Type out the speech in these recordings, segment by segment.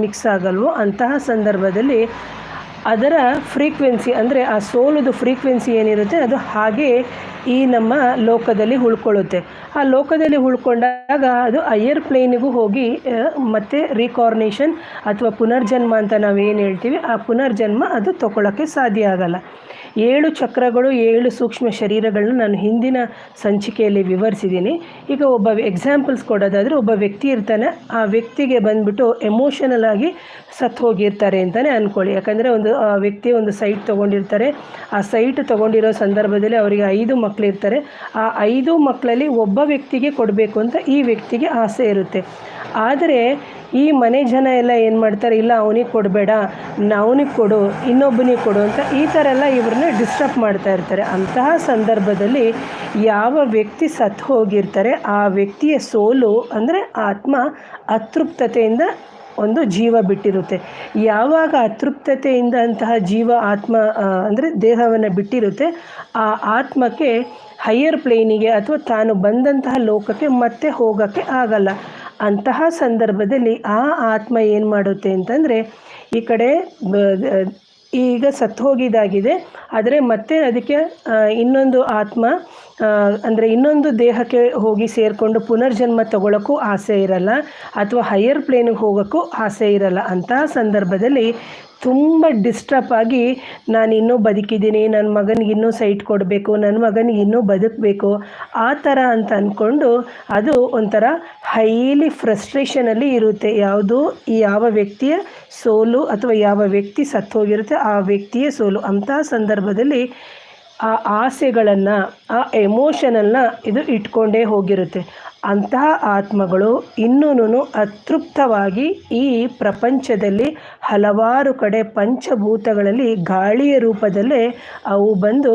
Mix ಆಗಲ್ವೋ ಅಂತಹ ಸಂದರ್ಭದಲ್ಲಿ ಅದರ ಫ್ರೀಕ್ವೆನ್ಸಿ ಅಂದರೆ ಆ ಸೋಲದು ಫ್ರೀಕ್ವೆನ್ಸಿ ಏನಿರುತ್ತೆ ಅದು ಹಾಗೆ ಈ ನಮ್ಮ ಲೋಕದಲ್ಲಿ ಉಳ್ಕೊಳ್ಳುತ್ತೆ. ಆ ಲೋಕದಲ್ಲಿ ಉಳ್ಕೊಂಡಾಗ ಅದು ಹೈಯರ್ ಪ್ಲೇನಿಗೂ ಹೋಗಿ ಮತ್ತೆ ರೀಕಾರ್ನೇಷನ್ ಅಥವಾ ಪುನರ್ಜನ್ಮ ಅಂತ ನಾವು ಏನು ಹೇಳ್ತೀವಿ, ಆ ಪುನರ್ಜನ್ಮ ಅದು ತಗೊಳ್ಳೋಕ್ಕೆ ಸಾಧ್ಯ ಆಗಲ್ಲ. ಏಳು ಚಕ್ರಗಳು, ಏಳು ಸೂಕ್ಷ್ಮ ಶರೀರಗಳನ್ನ ನಾನು ಹಿಂದಿನ ಸಂಚಿಕೆಯಲ್ಲಿ ವಿವರಿಸಿದ್ದೀನಿ. ಈಗ ಒಬ್ಬ ಎಕ್ಸಾಂಪಲ್ಸ್ ಕೊಡೋದಾದರೆ ಒಬ್ಬ ವ್ಯಕ್ತಿ ಇರ್ತಾನೆ. ಆ ವ್ಯಕ್ತಿಗೆ ಬಂದ್ಬಿಟ್ಟು ಎಮೋಷನಲ್ ಆಗಿ ಸತ್ತು ಹೋಗಿರ್ತಾರೆ ಅಂತಲೇ ಅಂದ್ಕೊಳ್ಳಿ ಯಾಕಂದರೆ ಒಂದು, ಆ ವ್ಯಕ್ತಿ ಒಂದು ಸೈಟ್ ತೊಗೊಂಡಿರ್ತಾರೆ. ಆ ಸೈಟ್ ತೊಗೊಂಡಿರೋ ಸಂದರ್ಭದಲ್ಲಿ ಅವರಿಗೆ ಐದು ಮಕ್ಕಳಿರ್ತಾರೆ ಆ ಐದು ಮಕ್ಕಳಲ್ಲಿ ಒಬ್ಬ ವ್ಯಕ್ತಿಗೆ ಕೊಡಬೇಕು ಅಂತ ಈ ವ್ಯಕ್ತಿಗೆ ಆಸೆ ಇರುತ್ತೆ. ಆದರೆ ಈ ಮನೆ ಜನ ಎಲ್ಲ ಏನು ಮಾಡ್ತಾರೆ? ಇಲ್ಲ, ಅವನಿಗೆ ಕೊಡಬೇಡ ಅವನಿಗೆ ಕೊಡು, ಇನ್ನೊಬ್ಬನಿಗೆ ಕೊಡು ಅಂತ ಈ ಥರ ಎಲ್ಲ ಇವ್ರನ್ನ ಡಿಸ್ಟರ್ಬ್ ಮಾಡ್ತಾ ಇರ್ತಾರೆ. ಅಂತಹ ಸಂದರ್ಭದಲ್ಲಿ ಯಾವ ವ್ಯಕ್ತಿ ಸತ್ತು ಹೋಗಿರ್ತಾರೆ, ಆ ವ್ಯಕ್ತಿಯ ಸೋಲು ಅಂದರೆ ಆತ್ಮ ಅತೃಪ್ತತೆಯಿಂದ ಒಂದು ಜೀವ ಬಿಟ್ಟಿರುತ್ತೆ. ಯಾವಾಗ ಅತೃಪ್ತತೆಯಿಂದ ಅಂತಹ ಜೀವ ಆತ್ಮ ಅಂದರೆ ದೇಹವನ್ನು ಬಿಟ್ಟಿರುತ್ತೆ, ಆ ಆತ್ಮಕ್ಕೆ ಹೈಯರ್ ಪ್ಲೇನಿಗೆ ಅಥವಾ ತಾನು ಬಂದಂತಹ ಲೋಕಕ್ಕೆ ಮತ್ತೆ ಹೋಗೋಕ್ಕೆ ಆಗಲ್ಲ. ಅಂತಹ ಸಂದರ್ಭದಲ್ಲಿ ಆ ಆತ್ಮ ಏನು ಮಾಡುತ್ತೆ ಅಂತಂದರೆ ಈ ಕಡೆ ಈಗ ಸತ್ತು ಹೋಗಿದ್ದಾಗಿದೆ, ಆದರೆ ಮತ್ತೆ ಅದಕ್ಕೆ ಇನ್ನೊಂದು ಆತ್ಮ ಅಂದರೆ ಇನ್ನೊಂದು ದೇಹಕ್ಕೆ ಹೋಗಿ ಸೇರಿಕೊಂಡು ಪುನರ್ಜನ್ಮ ತಗೊಳ್ಳೋಕ್ಕೂ ಆಸೆ ಇರಲ್ಲ, ಅಥವಾ ಹೈಯರ್ ಪ್ಲೇನಿಗೆ ಹೋಗೋಕ್ಕೂ ಆಸೆ ಇರಲ್ಲ ಅಂತಹ ಸಂದರ್ಭದಲ್ಲಿ ತುಂಬ ಡಿಸ್ಟರ್ಬ್ ಆಗಿ ನಾನು ಇನ್ನೂ ಬದುಕಿದ್ದೀನಿ ನನ್ನ ಮಗನಿಗೆ ಇನ್ನೂ ಸೈಟ್ ಕೊಡಬೇಕು ನನ್ನ ಮಗನಿಗೆ ಇನ್ನೂ ಬದುಕಬೇಕು, ಆ ಥರ ಅಂತ ಅಂದ್ಕೊಂಡು ಅದು ಒಂಥರ ಹೈಲಿ ಫ್ರಸ್ಟ್ರೇಷನಲ್ಲಿ ಇರುತ್ತೆ. ಯಾವುದು ಯಾವ ವ್ಯಕ್ತಿಯ ಸೋಲು ಅಥವಾ ಯಾವ ವ್ಯಕ್ತಿ ಸತ್ತು ಹೋಗಿರುತ್ತೆ, ಆ ವ್ಯಕ್ತಿಯ ಸೋಲು. ಅಂತಹ ಸಂದರ್ಭದಲ್ಲಿ ಆ ಆಸೆಗಳನ್ನು, ಆ ಎಮೋಷನನ್ನು ಇದು ಇಟ್ಕೊಂಡೇ ಹೋಗಿರುತ್ತೆ. ಅಂತಹ ಆತ್ಮಗಳು ಇನ್ನೂ ಅತೃಪ್ತವಾಗಿ ಈ ಪ್ರಪಂಚದಲ್ಲಿ ಹಲವಾರು ಕಡೆ ಪಂಚಭೂತಗಳಲ್ಲಿ ಗಾಳಿಯ ರೂಪದಲ್ಲೇ ಅವು ಬಂದು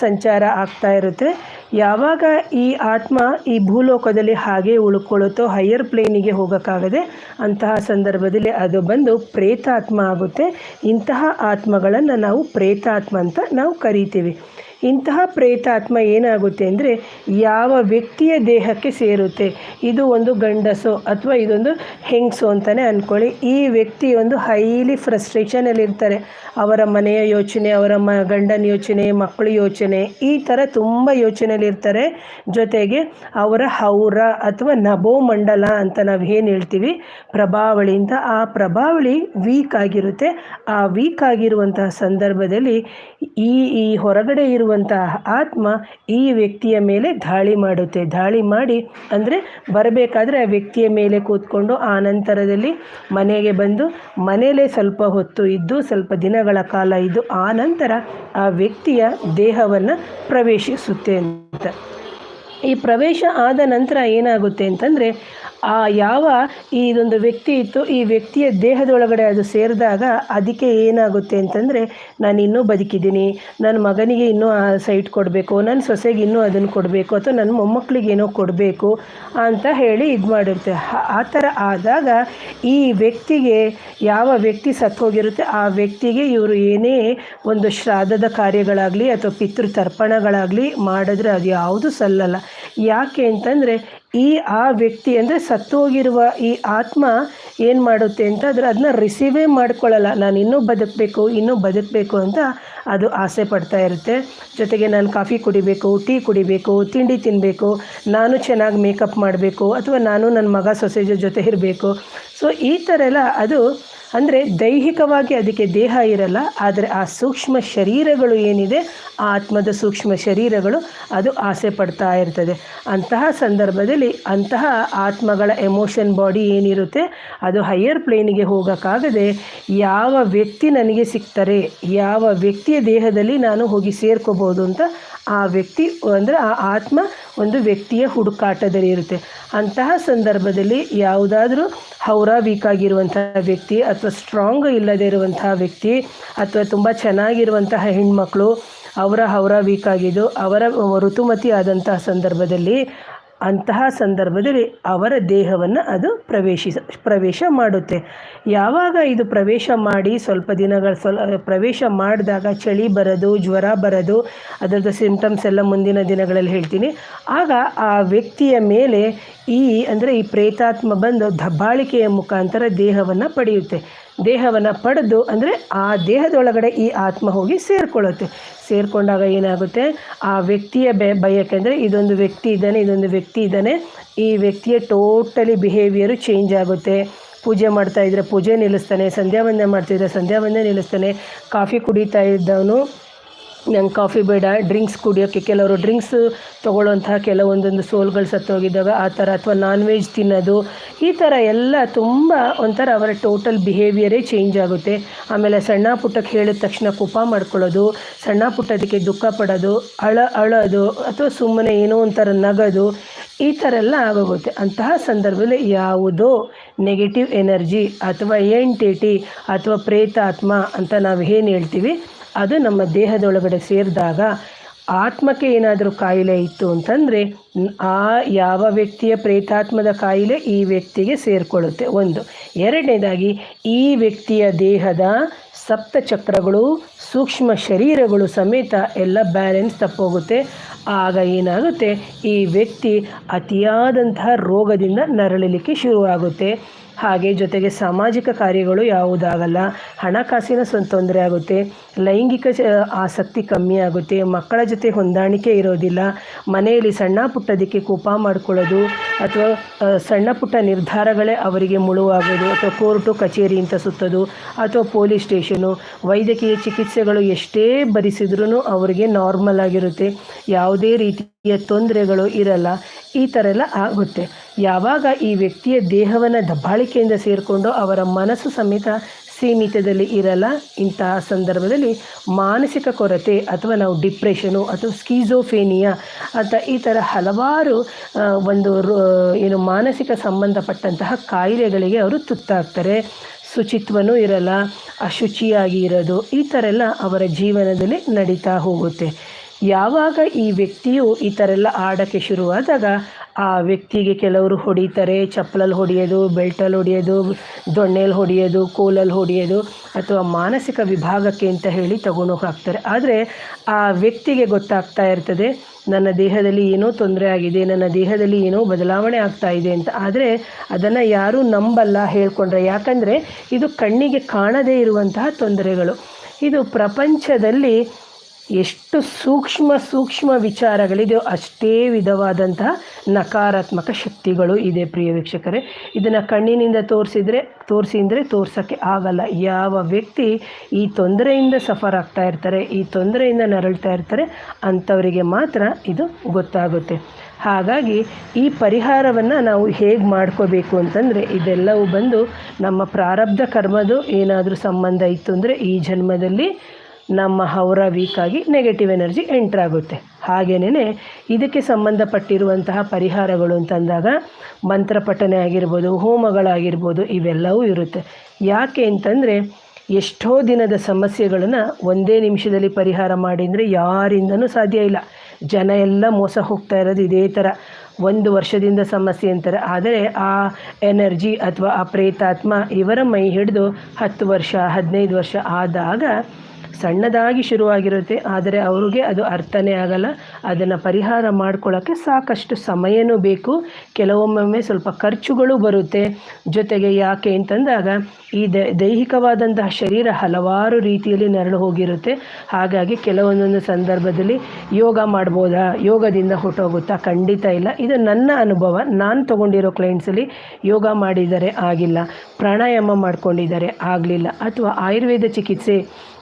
ಸಂಚಾರ ಆಗ್ತಾ ಇರುತ್ತೆ. ಯಾವಾಗ ಈ ಆತ್ಮ ಈ ಭೂಲೋಕದಲ್ಲಿ ಹಾಗೆ ಉಳ್ಕೊಳ್ಳುತ್ತೋ ಹೈಯರ್ ಪ್ಲೇನಿಗೆ ಹೋಗೋಕ್ಕಾಗದೆ ಅಂತಹ ಸಂದರ್ಭದಲ್ಲಿ ಅದು ಬಂದು ಪ್ರೇತಾತ್ಮ ಆಗುತ್ತೆ. ಇಂತಹ ಆತ್ಮಗಳನ್ನು ನಾವು ಪ್ರೇತಾತ್ಮ ಅಂತ ನಾವು ಕರಿತೀವಿ. ಇಂತಹ ಪ್ರೇತಾತ್ಮ ಏನಾಗುತ್ತೆ ಅಂದರೆ ಯಾವ ವ್ಯಕ್ತಿಯ ದೇಹಕ್ಕೆ ಸೇರುತ್ತೆ? ಇದು ಒಂದು ಗಂಡಸು ಅಥವಾ ಇದೊಂದು ಹೆಂಗಸು ಅಂತಲೇ ಅಂದ್ಕೊಳ್ಳಿ ಈ ವ್ಯಕ್ತಿ ಒಂದು ಹೈಲಿ ಫ್ರಸ್ಟ್ರೇಷನಲ್ಲಿ ಇರ್ತಾರೆ. ಅವರ ಮನೆಯ ಯೋಚನೆ, ಅವರ ಮ, ಗಂಡನ ಯೋಚನೆ, ಮಕ್ಕಳ ಯೋಚನೆ, ಈ ಥರ ತುಂಬ ಯೋಚನೆಯಲ್ಲಿರ್ತಾರೆ ಜೊತೆಗೆ ಅವರ ಹೌರ ಅಥವಾ ನಭೋಮಂಡಲ ಅಂತ ನಾವು ಏನು ಹೇಳ್ತೀವಿ? ಪ್ರಭಾವಳಿಯಿಂದ ಆ ಪ್ರಭಾವಳಿ ವೀಕ್ ಆಗಿರುತ್ತೆ. ಆ ವೀಕ್ ಆಗಿರುವಂತಹ ಸಂದರ್ಭದಲ್ಲಿ ಈ ಈ ಹೊರಗಡೆ ಇರುವಂತಹ ಆತ್ಮ ಈ ವ್ಯಕ್ತಿಯ ಮೇಲೆ ದಾಳಿ ಮಾಡುತ್ತೆ. ದಾಳಿ ಮಾಡಿ ಅಂದರೆ ಬರಬೇಕಾದ್ರೆ ಆ ವ್ಯಕ್ತಿಯ ಮೇಲೆ ಕೂತ್ಕೊಂಡು ಆ ನಂತರದಲ್ಲಿ ಮನೆಗೆ ಬಂದು ಮನೆಯಲ್ಲೇ ಸ್ವಲ್ಪ ಹೊತ್ತು ಇದ್ದು ಸ್ವಲ್ಪ ದಿನಗಳ ಕಾಲ ಇದ್ದು ಆ ನಂತರ ಆ ವ್ಯಕ್ತಿಯ ದೇಹವನ್ನು ಪ್ರವೇಶಿಸುತ್ತೆ ಅಂತ. ಈ ಪ್ರವೇಶ ಆದ ನಂತರ ಏನಾಗುತ್ತೆ ಅಂತಂದರೆ ಆ ಯಾವ ಈ ಇದೊಂದು ವ್ಯಕ್ತಿ ಇತ್ತು, ಈ ವ್ಯಕ್ತಿಯ ದೇಹದೊಳಗಡೆ ಅದು ಸೇರಿದಾಗ ಅದಕ್ಕೆ ಏನಾಗುತ್ತೆ ಅಂತಂದರೆ, ನಾನು ಇನ್ನೂ ಬದುಕಿದ್ದೀನಿ, ನನ್ನ ಮಗನಿಗೆ ಇನ್ನೂ ಆ ಸೈಟ್ ಕೊಡಬೇಕು, ನನ್ನ ಸೊಸೆಗೆ ಇನ್ನೂ ಅದನ್ನು ಕೊಡಬೇಕು, ಅಥವಾ ನನ್ನ ಮೊಮ್ಮಕ್ಕಳಿಗೆ ಏನೋ ಕೊಡಬೇಕು, ಅಂತ ಹೇಳಿ ಇದು ಮಾಡಿರುತ್ತೆ. ಆ ಥರ ಆದಾಗ ಈ ವ್ಯಕ್ತಿಗೆ ಯಾವ ವ್ಯಕ್ತಿ ಸತ್ತೋಗಿರುತ್ತೆ, ಆ ವ್ಯಕ್ತಿಗೆ ಇವರು ಏನೇ ಒಂದು ಶ್ರಾದ್ದದ ಕಾರ್ಯಗಳಾಗಲಿ ಅಥವಾ ಪಿತೃ ತರ್ಪಣಗಳಾಗಲಿ ಮಾಡಿದ್ರೆ ಅದು ಯಾವುದು ಸಲ್ಲಲ್ಲ. ಯಾಕೆ ಅಂತಂದರೆ ಈ ಆ ವ್ಯಕ್ತಿ ಅಂದರೆ ಸತ್ತೋಗಿರುವ ಈ ಆತ್ಮ ಏನು ಮಾಡುತ್ತೆ ಅಂತ ಅದ್ರ ಅದನ್ನ ರಿಸೀವೇ ಮಾಡ್ಕೊಳ್ಳಲ್ಲ. ನಾನು ಇನ್ನೂ ಬದುಕಬೇಕು ಇನ್ನೂ ಬದುಕಬೇಕು ಅಂತ ಅದು ಆಸೆ ಪಡ್ತಾ ಇರುತ್ತೆ. ಜೊತೆಗೆ ನಾನು ಕಾಫಿ ಕುಡಿಬೇಕು ಟೀ ಕುಡಿಬೇಕು, ತಿಂಡಿ ತಿನ್ನಬೇಕು ನಾನು ಚೆನ್ನಾಗಿ ಮೇಕಪ್ ಮಾಡಬೇಕು, ಅಥವಾ ನಾನು ನನ್ನ ಮಗ ಸೊಸೆಜ ಜೊತೆ ಇರಬೇಕು. ಸೊ ಈ ಥರ ಎಲ್ಲ ಅದು ಅಂದರೆ ದೈಹಿಕವಾಗಿ ಅದಕ್ಕೆ ದೇಹ ಇರಲ್ಲ, ಆದರೆ ಆ ಸೂಕ್ಷ್ಮ ಶರೀರಗಳು ಏನಿದೆ ಆತ್ಮದ ಸೂಕ್ಷ್ಮ ಶರೀರಗಳು ಅದು ಆಸೆ ಪಡ್ತಾ ಇರ್ತದೆ. ಅಂತಹ ಸಂದರ್ಭದಲ್ಲಿ ಅಂತಹ ಆತ್ಮಗಳ ಎಮೋಷನ್ ಬಾಡಿ ಏನಿರುತ್ತೆ, ಅದು ಹೈಯರ್ ಪ್ಲೇನಿಗೆ ಹೋಗೋಕ್ಕಾಗದೆ ಯಾವ ವ್ಯಕ್ತಿ ನನಗೆ ಸಿಗ್ತಾರೆ ಯಾವ ವ್ಯಕ್ತಿಯ ದೇಹದಲ್ಲಿ ನಾನು ಹೋಗಿ ಸೇರ್ಕೋಬೋದು ಅಂತ ಆ ವ್ಯಕ್ತಿ ಅಂದರೆ ಆ ಆತ್ಮ ಒಂದು ವ್ಯಕ್ತಿಯ ಹುಡುಕಾಟದಲ್ಲಿ ಇರುತ್ತೆ. ಅಂತಹ ಸಂದರ್ಭದಲ್ಲಿ ಯಾವುದಾದ್ರೂ ಹೌರ ವೀಕ್ ಆಗಿರುವಂತಹ ವ್ಯಕ್ತಿ ಅಥವಾ ಸ್ಟ್ರಾಂಗ್ ಇಲ್ಲದೇ ಇರುವಂತಹ ವ್ಯಕ್ತಿ ಅಥವಾ ತುಂಬ ಚೆನ್ನಾಗಿರುವಂತಹ ಹೆಣ್ಮಕ್ಳು ಅವರ ಹೌರ ವೀಕ್ ಆಗಿದ್ದು ಅವರ ಋತುಮತಿ ಆದಂತಹ ಸಂದರ್ಭದಲ್ಲಿ ಅಂತಹ ಸಂದರ್ಭದಲ್ಲಿ ಅವರ ದೇಹವನ್ನು ಅದು ಪ್ರವೇಶಿಸ, ಪ್ರವೇಶ ಮಾಡುತ್ತೆ. ಯಾವಾಗ ಇದು ಪ್ರವೇಶ ಮಾಡಿ ಸ್ವಲ್ಪ ದಿನಗಳ ಸ್ವಲ್ ಪ್ರವೇಶ ಮಾಡಿದಾಗ ಚಳಿ ಬರೋದು, ಜ್ವರ ಬರೋದು, ಅದರದ್ದು ಸಿಂಪ್ಟಮ್ಸ್ ಎಲ್ಲ ಮುಂದಿನ ದಿನಗಳಲ್ಲಿ ಹೇಳ್ತೀನಿ. ಆಗ ಆ ವ್ಯಕ್ತಿಯ ಮೇಲೆ ಈ, ಅಂದರೆ ಈ ಪ್ರೇತಾತ್ಮ ಬಂದು ದಬ್ಬಾಳಿಕೆಯ ಮುಖಾಂತರ ದೇಹವನ್ನು ಪಡೆಯುತ್ತೆ. ದೇಹವನ್ನು ಪಡೆದು ಅಂದರೆ ಆ ದೇಹದೊಳಗಡೆ ಈ ಆತ್ಮ ಹೋಗಿ ಸೇರಿಕೊಳ್ಳುತ್ತೆ. ಸೇರಿಕೊಂಡಾಗ ಏನಾಗುತ್ತೆ? ಆ ವ್ಯಕ್ತಿಯ ಬೆ ಅಂದರೆ ಇದೊಂದು ವ್ಯಕ್ತಿ ಇದ್ದಾನೆ, ಇದೊಂದು ವ್ಯಕ್ತಿ ಇದ್ದಾನೆ. ಈ ವ್ಯಕ್ತಿಯ ಟೋಟಲಿ ಬಿಹೇವಿಯರು ಚೇಂಜ್ ಆಗುತ್ತೆ. ಪೂಜೆ ಮಾಡ್ತಾ ಇದ್ದರೆ ಪೂಜೆ ನಿಲ್ಲಿಸ್ತಾನೆ ಸಂಧ್ಯಾ ವಂದನೆ ಮಾಡ್ತಿದ್ರೆ ಸಂಧ್ಯಾ ವಂದನೆ ನಿಲ್ಲಿಸ್ತಾನೆ. ಕಾಫಿ ಕುಡಿತಾ ಇದ್ದವನು ನಂಗೆ ಕಾಫಿ ಬೇಡ ಡ್ರಿಂಕ್ಸ್ ಕುಡಿಯೋಕ್ಕೆ ಕೆಲವರು ಡ್ರಿಂಕ್ಸ್ ತೊಗೊಳ್ಳೋಂತಹ ಕೆಲವೊಂದೊಂದು ಸೋಲ್ಗಳು ಸತ್ತೋಗಿದ್ದಾಗ ಆ ಥರ ಅಥವಾ ನಾನ್ ವೆಜ್ ತಿನ್ನೋದು, ಈ ಥರ ಎಲ್ಲ ತುಂಬ ಒಂಥರ ಅವರ ಟೋಟಲ್ ಬಿಹೇವಿಯರೇ ಚೇಂಜ್ ಆಗುತ್ತೆ. ಆಮೇಲೆ ಸಣ್ಣ ಪುಟ್ಟಕ್ಕೆ ಹೇಳಿದ ತಕ್ಷಣ ಕುಪ ಮಾಡ್ಕೊಳ್ಳೋದು, ಸಣ್ಣ ಪುಟ್ಟದಕ್ಕೆ ದುಃಖ ಪಡೋದು, ಅಳ, ಅಳೋದು, ಅಥವಾ ಸುಮ್ಮನೆ ಏನೋ ಒಂಥರ ನಗೋದು, ಈ ಥರ ಎಲ್ಲ ಆಗೋಗುತ್ತೆ. ಅಂತಹ ಸಂದರ್ಭದಲ್ಲಿ ಯಾವುದೋ ನೆಗೆಟಿವ್ ಎನರ್ಜಿ ಅಥವಾ ಎಂಟಿಟಿ ಅಥವಾ ಪ್ರೇತಾತ್ಮ ಅಂತ ನಾವು ಏನು ಹೇಳ್ತೀವಿ? ಅದು ನಮ್ಮ ದೇಹದೊಳಗಡೆ ಸೇರಿದಾಗ ಆತ್ಮಕ್ಕೆ ಏನಾದರೂ ಕಾಯಿಲೆ ಇತ್ತು ಅಂತಂದರೆ ಆ ಯಾವ ವ್ಯಕ್ತಿಯ ಪ್ರೇತಾತ್ಮದ ಕಾಯಿಲೆ ಈ ವ್ಯಕ್ತಿಗೆ ಸೇರಿಕೊಳ್ಳುತ್ತೆ. ಒಂದು. ಎರಡನೇದಾಗಿ ಈ ವ್ಯಕ್ತಿಯ ದೇಹದ ಸಪ್ತ ಚಕ್ರಗಳು ಸೂಕ್ಷ್ಮ ಶರೀರಗಳು ಸಮೇತ ಎಲ್ಲ ಬ್ಯಾಲೆನ್ಸ್ ತಪ್ಪೋಗುತ್ತೆ. ಆಗ ಏನಾಗುತ್ತೆ? ಈ ವ್ಯಕ್ತಿ ಅತಿಯಾದಂತಹ ರೋಗದಿಂದ ನರಳಲಿಕ್ಕೆ ಶುರುವಾಗುತ್ತೆ. ಹಾಗೆ ಜೊತೆಗೆ ಸಾಮಾಜಿಕ ಕಾರ್ಯಗಳು ಯಾವುದಾಗಲ್ಲ, ಹಣಕಾಸಿನ ತೊಂದರೆ ಆಗುತ್ತೆ, ಲೈಂಗಿಕ ಆಸಕ್ತಿ ಕಮ್ಮಿ ಆಗುತ್ತೆ, ಮಕ್ಕಳ ಜೊತೆ ಹೊಂದಾಣಿಕೆ ಇರೋದಿಲ್ಲ, ಮನೆಯಲ್ಲಿ ಸಣ್ಣ ಪುಟ್ಟದಕ್ಕೆ ಕೋಪ ಮಾಡ್ಕೊಳ್ಳೋದು ಅಥವಾ ಸಣ್ಣ ಪುಟ್ಟ ನಿರ್ಧಾರಗಳೇ ಅವರಿಗೆ ಮುಳುವಾಗೋದು ಅಥವಾ ಕೋರ್ಟು, ಕಚೇರಿ ಅಂತ ಸುತ್ತೋದು ಅಥವಾ ಪೊಲೀಸ್ ಸ್ಟೇಷನು, ವೈದ್ಯಕೀಯ ಚಿಕಿತ್ಸೆಗಳು ಎಷ್ಟೇ ಭರಿಸಿದ್ರೂ ಅವರಿಗೆ ನಾರ್ಮಲ್ ಆಗಿರುತ್ತೆ. ಯಾವುದೇ ರೀತಿಯ ತೊಂದರೆಗಳು ಇರಲ್ಲ, ಈ ಥರ ಎಲ್ಲ ಆಗುತ್ತೆ. ಯಾವಾಗ ಈ ವ್ಯಕ್ತಿಯ ದೇಹವನ್ನು ದಬ್ಬಾಳಿಕೆಯಿಂದ ಸೇರಿಕೊಂಡು ಅವರ ಮನಸ್ಸು ಸಮೇತ ಸೀಮಿತದಲ್ಲಿ ಇರಲ್ಲ, ಇಂತಹ ಸಂದರ್ಭದಲ್ಲಿ ಮಾನಸಿಕ ಕೊರತೆ ಅಥವಾ ನಾವು ಡಿಪ್ರೆಷನು ಅಥವಾ ಸ್ಕೀಝೋಫೇನಿಯಾ ಅಂತ ಈ ಥರ ಹಲವಾರು ಒಂದು ಏನು ಮಾನಸಿಕ ಸಂಬಂಧಪಟ್ಟಂತಹ ಕಾಯಿಲೆಗಳಿಗೆ ಅವರು ತುತ್ತಾಗ್ತಾರೆ. ಶುಚಿತ್ವನೂ ಇರಲ್ಲ, ಅಶುಚಿಯಾಗಿ ಇರೋದು, ಈ ಥರ ಎಲ್ಲ ಅವರ ಜೀವನದಲ್ಲಿ ನಡೀತಾ ಹೋಗುತ್ತೆ. ಯಾವಾಗ ಈ ವ್ಯಕ್ತಿಯು ಈ ಥರ ಎಲ್ಲ ಆಡೋಕ್ಕೆ ಶುರುವಾದಾಗ ಆ ವ್ಯಕ್ತಿಗೆ ಕೆಲವರು ಹೊಡಿತಾರೆ. ಚಪ್ಪಲಲ್ಲಿ ಹೊಡೆಯೋದು, ಬೆಲ್ಟಲ್ಲಿ ಹೊಡೆಯೋದು, ದೊಣ್ಣೆಯಲ್ಲಿ ಹೊಡೆಯೋದು, ಕೋಲಲ್ಲಿ ಹೊಡೆಯೋದು ಅಥವಾ ಮಾನಸಿಕ ವಿಭಾಗಕ್ಕೆ ಅಂತ ಹೇಳಿ ತಗೊಂಡೋಗಿ ಹಾಕ್ತಾರೆ. ಆದರೆ ಆ ವ್ಯಕ್ತಿಗೆ ಗೊತ್ತಾಗ್ತಾ ಇರ್ತದೆ, ನನ್ನ ದೇಹದಲ್ಲಿ ಏನೋ ತೊಂದರೆ ಆಗಿದೆ, ನನ್ನ ದೇಹದಲ್ಲಿ ಏನೋ ಬದಲಾವಣೆ ಆಗ್ತಾ ಇದೆ ಅಂತ. ಆದರೆ ಅದನ್ನು ಯಾರೂ ನಂಬಲ್ಲ, ಹೇಳ್ಕೊಂಡ್ರೆ. ಯಾಕಂದರೆ ಇದು ಕಣ್ಣಿಗೆ ಕಾಣದೇ ಇರುವಂತಹ ತೊಂದರೆಗಳು. ಇದು ಪ್ರಪಂಚದಲ್ಲಿ ಎಷ್ಟು ಸೂಕ್ಷ್ಮ ಸೂಕ್ಷ್ಮ ವಿಚಾರಗಳಿದೆಯೋ ಅಷ್ಟೇ ವಿಧವಾದಂತಹ ನಕಾರಾತ್ಮಕ ಶಕ್ತಿಗಳು ಇದೆ ಪ್ರಿಯ ವೀಕ್ಷಕರೇ. ಇದನ್ನು ಕಣ್ಣಿನಿಂದ ತೋರಿಸಿದರೆ, ತೋರಿಸಿ ಅಂದರೆ ತೋರ್ಸೋಕ್ಕೆ ಆಗಲ್ಲ. ಯಾವ ವ್ಯಕ್ತಿ ಈ ತೊಂದರೆಯಿಂದ ಸಫರ್ ಆಗ್ತಾ ಇರ್ತಾರೆ, ಈ ತೊಂದರೆಯಿಂದ ನರಳ್ತಾ ಇರ್ತಾರೆ, ಅಂಥವರಿಗೆ ಮಾತ್ರ ಇದು ಗೊತ್ತಾಗುತ್ತೆ. ಹಾಗಾಗಿ ಈ ಪರಿಹಾರವನ್ನು ನಾವು ಹೇಗೆ ಮಾಡ್ಕೋಬೇಕು ಅಂತಂದರೆ, ಇದೆಲ್ಲವೂ ಬಂದು ನಮ್ಮ ಪ್ರಾರಬ್ಧ ಕರ್ಮದು ಏನಾದರೂ ಸಂಬಂಧ ಇತ್ತು ಅಂದರೆ ಈ ಜನ್ಮದಲ್ಲಿ ನಮ್ಮ ಹೌರ ವೀಕಾಗಿ ನೆಗೆಟಿವ್ ಎನರ್ಜಿ ಎಂಟ್ರಾಗುತ್ತೆ ಹಾಗೆಯೇ ಇದಕ್ಕೆ ಸಂಬಂಧಪಟ್ಟಿರುವಂತಹ ಪರಿಹಾರಗಳು ಅಂತಂದಾಗ ಮಂತ್ರಪಠನೆ ಆಗಿರ್ಬೋದು, ಹೋಮಗಳಾಗಿರ್ಬೋದು, ಇವೆಲ್ಲವೂ ಇರುತ್ತೆ. ಯಾಕೆ ಅಂತಂದರೆ ಎಷ್ಟೋ ದಿನದ ಸಮಸ್ಯೆಗಳನ್ನು ಒಂದೇ ನಿಮಿಷದಲ್ಲಿ ಪರಿಹಾರ ಮಾಡಿ ಅಂದರೆ ಯಾರಿಂದನೂ ಸಾಧ್ಯ ಇಲ್ಲ. ಜನ ಎಲ್ಲ ಮೋಸ ಹೋಗ್ತಾ ಇರೋದು ಇದೇ ಥರ ಒಂದು ವರ್ಷದಿಂದ ಸಮಸ್ಯೆ ಅಂತಾರೆ. ಆದರೆ ಆ ಎನರ್ಜಿ ಅಥವಾ ಆ ಪ್ರೇತಾತ್ಮ ಇವರ ಮೈ ಹಿಡಿದು ಹತ್ತು ವರ್ಷ, ಹದಿನೈದು ವರ್ಷ ಆದಾಗ ಸಣ್ಣದಾಗಿ ಶುರುವಾಗಿರುತ್ತೆ, ಆದರೆ ಅವ್ರಿಗೆ ಅದು ಅರ್ಥನೇ ಆಗಲ್ಲ. ಅದನ್ನು ಪರಿಹಾರ ಮಾಡ್ಕೊಳ್ಳೋಕ್ಕೆ ಸಾಕಷ್ಟು ಸಮಯನೂ ಬೇಕು. ಕೆಲವೊಮ್ಮೊಮ್ಮೆ ಸ್ವಲ್ಪ ಖರ್ಚುಗಳು ಬರುತ್ತೆ. ಜೊತೆಗೆ ಯಾಕೆ ಅಂತಂದಾಗ, ಈ ದೈಹಿಕವಾದಂತಹ ಶರೀರ ಹಲವಾರು ರೀತಿಯಲ್ಲಿ ನರಳು ಹೋಗಿರುತ್ತೆ. ಹಾಗಾಗಿ ಕೆಲವೊಂದೊಂದು ಸಂದರ್ಭದಲ್ಲಿ ಯೋಗ ಮಾಡ್ಬೋದಾ? ಯೋಗದಿಂದ ಹೊಟ್ಟೋಗುತ್ತಾ ಖಂಡಿತ ಇಲ್ಲ. ಇದು ನನ್ನ ಅನುಭವ. ನಾನು ತೊಗೊಂಡಿರೋ ಕ್ಲೈಂಟ್ಸಲ್ಲಿ ಯೋಗ ಮಾಡಿದರೆ ಆಗಿಲ್ಲ. ಪ್ರಾಣಾಯಾಮ ಮಾಡ್ಕೊಂಡಿದ್ದಾರೆ ಆಗಲಿಲ್ಲ. ಅಥವಾ ಆಯುರ್ವೇದ ಚಿಕಿತ್ಸೆ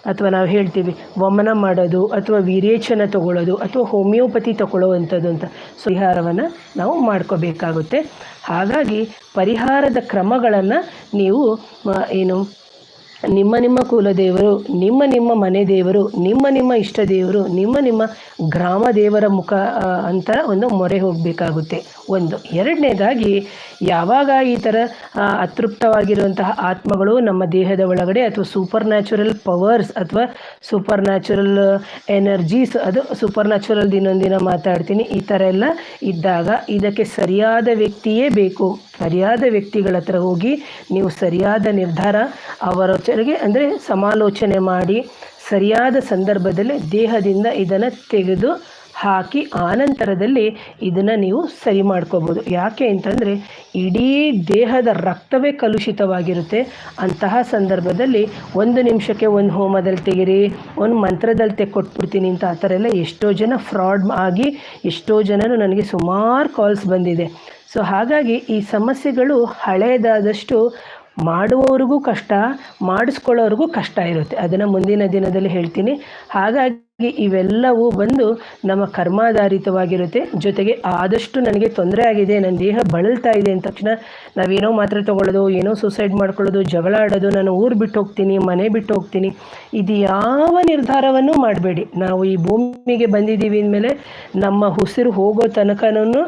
ಅಥವಾ ನಾವು ಹೇಳ್ತೀವಿ ವಮನ ಮಾಡೋದು ಅಥವಾ ವೀರೇಚನ ತಗೊಳ್ಳೋದು ಅಥವಾ ಹೋಮಿಯೋಪತಿ ತಗೊಳ್ಳುವಂಥದ್ದು ಅಂತ. ಪರಿಹಾರವನ್ನು ನಾವು ಮಾಡ್ಕೋಬೇಕಾಗುತ್ತೆ. ಹಾಗಾಗಿ ಪರಿಹಾರದ ಕ್ರಮಗಳನ್ನು ನೀವು ಏನು ನಿಮ್ಮ ನಿಮ್ಮ ಕುಲದೇವರು, ನಿಮ್ಮ ನಿಮ್ಮ ಮನೆ ದೇವರು, ನಿಮ್ಮ ನಿಮ್ಮ ಇಷ್ಟ ದೇವರು, ನಿಮ್ಮ ನಿಮ್ಮ ಗ್ರಾಮ ದೇವರ ಮುಖ ಅಂತ ಒಂದು ಮೊರೆ ಹೋಗಬೇಕಾಗುತ್ತೆ. ಒಂದು. ಎರಡನೇದಾಗಿ, ಯಾವಾಗ ಈ ಥರ ಅತೃಪ್ತವಾಗಿರುವಂತಹ ಆತ್ಮಗಳು ನಮ್ಮ ದೇಹದ ಒಳಗಡೆ ಅಥವಾ ಸೂಪರ್ ನ್ಯಾಚುರಲ್ ಪವರ್ಸ್ ಅಥವಾ ಸೂಪರ್ ನ್ಯಾಚುರಲ್ ಎನರ್ಜೀಸ್ ಅದು ಸೂಪರ್ ನ್ಯಾಚುರಲ್ ದಿನೊಂದಿನ ಮಾತಾಡ್ತೀನಿ, ಈ ಥರ ಎಲ್ಲ ಇದ್ದಾಗ ಇದಕ್ಕೆ ಸರಿಯಾದ ವ್ಯಕ್ತಿಯೇ ಬೇಕು. ಸರಿಯಾದ ವ್ಯಕ್ತಿಗಳ ಹತ್ರ ಹೋಗಿ ನೀವು ಸರಿಯಾದ ನಿರ್ಧಾರ ಅವರ ಜೊತೆಗೆ ಅಂದರೆ ಸಮಾಲೋಚನೆ ಮಾಡಿ ಸರಿಯಾದ ಸಂದರ್ಭದಲ್ಲಿ ದೇಹದಿಂದ ಇದನ್ನು ತೆಗೆದು ಹಾಕಿ ಆನಂತರದಲ್ಲಿ ಇದನ್ನು ನೀವು ಸರಿ ಮಾಡ್ಕೋಬೋದು. ಯಾಕೆ ಅಂತಂದರೆ ಇಡೀ ದೇಹದ ರಕ್ತವೇ ಕಲುಷಿತವಾಗಿರುತ್ತೆ. ಅಂತಹ ಸಂದರ್ಭದಲ್ಲಿ ಒಂದು ನಿಮಿಷಕ್ಕೆ ಒಂದು ಹೋಮದಲ್ಲಿ ತೆಗಿರಿ, ಒಂದು ಮಂತ್ರದಲ್ಲಿ ತೆಕ್ಕೊಟ್ಬಿಡ್ತೀನಿ ಅಂತ ಆ ಥರ ಎಲ್ಲ ಎಷ್ಟೋ ಜನ ಫ್ರಾಡ್ ಆಗಿ ಎಷ್ಟೋ ಜನರು ನನಗೆ ಸುಮಾರು ಕಾಲ್ಸ್ ಬಂದಿದೆ. ಸೊ ಹಾಗಾಗಿ ಈ ಸಮಸ್ಯೆಗಳು ಹಳೆಯದಾದಷ್ಟು ಮಾಡುವವ್ರಿಗೂ ಕಷ್ಟ ಮಾಡಿಸ್ಕೊಳ್ಳೋರಿಗೂ ಕಷ್ಟ ಇರುತ್ತೆ. ಅದನ್ನು ಮುಂದಿನ ದಿನದಲ್ಲಿ ಹೇಳ್ತೀನಿ. ಹಾಗಾಗಿ ಇವೆಲ್ಲವೂ ಬಂದು ನಮ್ಮ ಕರ್ಮಾಧಾರಿತವಾಗಿರುತ್ತೆ. ಜೊತೆಗೆ ಆದಷ್ಟು ನನಗೆ ತೊಂದರೆ ಆಗಿದೆ, ನನ್ನ ದೇಹ ಬಳಲ್ತಾ ಇದೆ ಅಂದ ತಕ್ಷಣ ನಾವೇನೋ ಮಾತ್ರೆ ತೊಗೊಳ್ಳೋದು, ಏನೋ ಸೂಸೈಡ್ ಮಾಡ್ಕೊಳ್ಳೋದು, ಜಗಳ ಆಡೋದು, ನಾನು ಊರು ಬಿಟ್ಟು ಹೋಗ್ತೀನಿ, ಮನೆ ಬಿಟ್ಟು ಹೋಗ್ತೀನಿ, ಇದು ಯಾವ ನಿರ್ಧಾರವನ್ನು ಮಾಡಬೇಡಿ. ನಾವು ಈ ಭೂಮಿಗೆ ಬಂದಿದ್ದೀವಿ ಅಂದಮೇಲೆ ನಮ್ಮ ಉಸಿರು ಹೋಗೋ ತನಕನೂ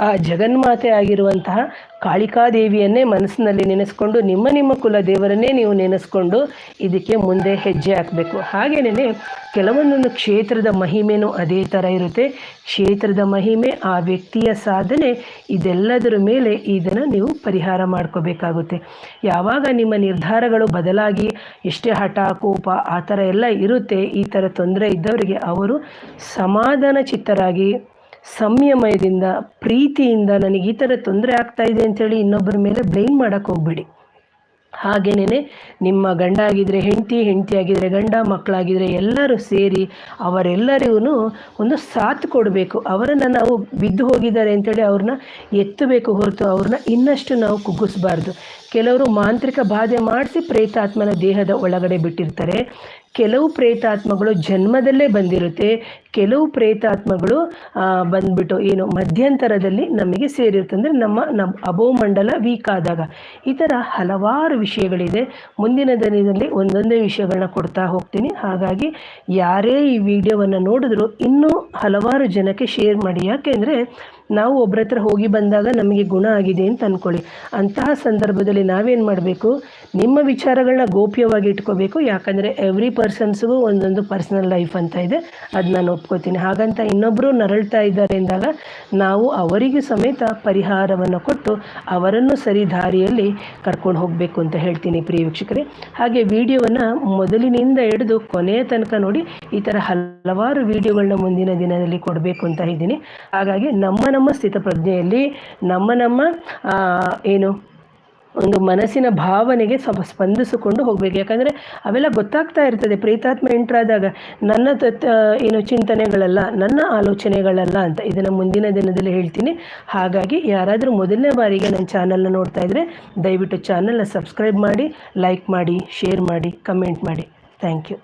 ಆ ಜಗನ್ಮಾತೆ ಆಗಿರುವಂತಹ ಕಾಳಿಕಾದೇವಿಯನ್ನೇ ಮನಸ್ಸಿನಲ್ಲಿ ನೆನೆಸ್ಕೊಂಡು ನಿಮ್ಮ ನಿಮ್ಮ ಕುಲ ದೇವರನ್ನೇ ನೀವು ನೆನೆಸ್ಕೊಂಡು ಇದಕ್ಕೆ ಮುಂದೆ ಹೆಜ್ಜೆ ಹಾಕಬೇಕು. ಹಾಗೆಯೇ ಕೆಲವೊಂದೊಂದು ಕ್ಷೇತ್ರದ ಮಹಿಮೆನೂ ಅದೇ ಥರ ಇರುತ್ತೆ. ಕ್ಷೇತ್ರದ ಮಹಿಮೆ, ಆ ವ್ಯಕ್ತಿಯ ಸಾಧನೆ, ಇದೆಲ್ಲದರ ಮೇಲೆ ಇದನ್ನು ನೀವು ಪರಿಹಾರ ಮಾಡ್ಕೋಬೇಕಾಗುತ್ತೆ. ಯಾವಾಗ ನಿಮ್ಮ ನಿರ್ಧಾರಗಳು ಬದಲಾಗಿ ಎಷ್ಟೇ ಹಠ, ಕೋಪ, ಆ ಥರ ಎಲ್ಲ ಇರುತ್ತೆ, ಈ ಥರ ತೊಂದರೆ ಇದ್ದವರಿಗೆ ಅವರು ಸಮಾಧಾನ ಚಿತ್ತರಾಗಿ ಸಂಯಮದಿಂದ, ಪ್ರೀತಿಯಿಂದ ನನಗೆ ಈ ಥರ ತೊಂದರೆ ಆಗ್ತಾ ಇದೆ ಅಂತೇಳಿ ಇನ್ನೊಬ್ಬರ ಮೇಲೆ ಬ್ಲೇಮ್ ಮಾಡೋಕ್ಕೆ ಹೋಗ್ಬೇಡಿ. ಹಾಗೇನೇ ನಿಮ್ಮ ಗಂಡ ಆಗಿದ್ರೆ ಹೆಂಡತಿ ಹೆಂಡತಿ ಆಗಿದ್ರೆ ಗಂಡ, ಮಕ್ಕಳಾಗಿದ್ರೆ ಎಲ್ಲರೂ ಸೇರಿ ಅವರೆಲ್ಲರಿಗೂ ಒಂದು ಸಾಥ್ ಕೊಡಬೇಕು. ಅವರನ್ನು ನಾವು ಬಿದ್ದು ಹೋಗಿದ್ದಾರೆ ಅಂತೇಳಿ ಅವ್ರನ್ನ ಎತ್ತಬೇಕು ಹೊರತು ಅವ್ರನ್ನ ಇನ್ನಷ್ಟು ನಾವು ಕುಗ್ಗಿಸ್ಬಾರ್ದು. ಕೆಲವರು ಮಾಂತ್ರಿಕ ಬಾಧೆ ಮಾಡಿಸಿ ಪ್ರೇತಾತ್ಮನ ದೇಹದ ಒಳಗಡೆ ಬಿಟ್ಟಿರ್ತಾರೆ. ಕೆಲವು ಪ್ರೇತಾತ್ಮಗಳು ಜನ್ಮದಲ್ಲೇ ಬಂದಿರುತ್ತೆ. ಕೆಲವು ಪ್ರೇತಾತ್ಮಗಳು ಬಂದ್ಬಿಟ್ಟು ಏನು ಮಧ್ಯಂತರದಲ್ಲಿ ನಮಗೆ ಸೇರಿರುತ್ತೆ. ಅಂದರೆ ನಮ್ಮ ನಮ್ಮ ಅಭೋಮಂಡಲ ವೀಕ್ ಆದಾಗ ಈ ಥರ ಹಲವಾರು ವಿಷಯಗಳಿದೆ. ಮುಂದಿನ ದಿನದಲ್ಲಿ ಒಂದೊಂದೇ ವಿಷಯಗಳನ್ನ ಕೊಡ್ತಾ ಹೋಗ್ತೀನಿ. ಹಾಗಾಗಿ ಯಾರೇ ಈ ವಿಡಿಯೋವನ್ನು ನೋಡಿದ್ರು ಇನ್ನೂ ಹಲವಾರು ಜನಕ್ಕೆ ಶೇರ್ ಮಾಡಿ. ಯಾಕೆಂದರೆ ನಾವು ಒಬ್ಬರ ಹತ್ರ ಹೋಗಿ ಬಂದಾಗ ನಮಗೆ ಗುಣ ಆಗಿದೆ ಅಂತ ಅಂದ್ಕೊಳ್ಳಿ ಅಂತಹ ಸಂದರ್ಭದಲ್ಲಿ ನಾವೇನು ಮಾಡಬೇಕು? ನಿಮ್ಮ ವಿಚಾರಗಳನ್ನ ಗೋಪ್ಯವಾಗಿ ಇಟ್ಕೋಬೇಕು. ಯಾಕಂದರೆ ಎವ್ರಿ ಪರ್ಸನ್ಸ್ಗೂ ಒಂದೊಂದು ಪರ್ಸನಲ್ ಲೈಫ್ ಅಂತ ಇದೆ. ಅದು ನಾನು ಒಪ್ಕೋತೀನಿ. ಹಾಗಂತ ಇನ್ನೊಬ್ಬರು ನರಳ್ತಾ ಇದ್ದಾರೆ ಎಂದಾಗ ನಾವು ಅವರಿಗೂ ಸಮೇತ ಪರಿಹಾರವನ್ನು ಕೊಟ್ಟು ಅವರನ್ನು ಸರಿ ದಾರಿಯಲ್ಲಿ ಕರ್ಕೊಂಡು ಹೋಗಬೇಕು ಅಂತ ಹೇಳ್ತೀನಿ ಪ್ರಿಯ ವೀಕ್ಷಕರೇ. ಹಾಗೆ ವಿಡಿಯೋವನ್ನು ಮೊದಲಿನಿಂದ ಹಿಡಿದು ಕೊನೆಯ ತನಕ ನೋಡಿ ಈ ಥರ ಹಲವಾರು ವಿಡಿಯೋಗಳನ್ನ ಮುಂದಿನ ದಿನದಲ್ಲಿ ಕೊಡಬೇಕು ಅಂತ ಇದ್ದೀನಿ. ಹಾಗಾಗಿ ನಮ್ಮ ನಮ್ಮ ಸ್ಥಿತಪ್ರಜ್ಞೆಯಲ್ಲಿ ನಮ್ಮ ನಮ್ಮ ಏನು, ಒಂದು ಮನಸ್ಸಿನ ಭಾವನೆಗೆ ಸ್ವಲ್ಪ ಸ್ಪಂದಿಸಿಕೊಂಡು ಹೋಗಬೇಕು. ಯಾಕಂದರೆ ಅವೆಲ್ಲ ಗೊತ್ತಾಗ್ತಾ ಇರ್ತದೆ. ಪ್ರೀತಾತ್ಮ ಎಂಟ್ರಾದಾಗ ನನ್ನ ತತ್ ಏನು ಚಿಂತನೆಗಳಲ್ಲ, ನನ್ನ ಆಲೋಚನೆಗಳಲ್ಲ ಅಂತ ಇದನ್ನು ಮುಂದಿನ ದಿನದಲ್ಲಿ ಹೇಳ್ತೀನಿ. ಹಾಗಾಗಿ ಯಾರಾದರೂ ಮೊದಲನೇ ಬಾರಿಗೆ ನನ್ನ ಚಾನಲ್ನ ನೋಡ್ತಾ ಇದ್ದರೆ ದಯವಿಟ್ಟು ಚಾನಲ್ನ ಸಬ್ಸ್ಕ್ರೈಬ್ ಮಾಡಿ, ಲೈಕ್ ಮಾಡಿ, ಶೇರ್ ಮಾಡಿ, ಕಮೆಂಟ್ ಮಾಡಿ. Thank you.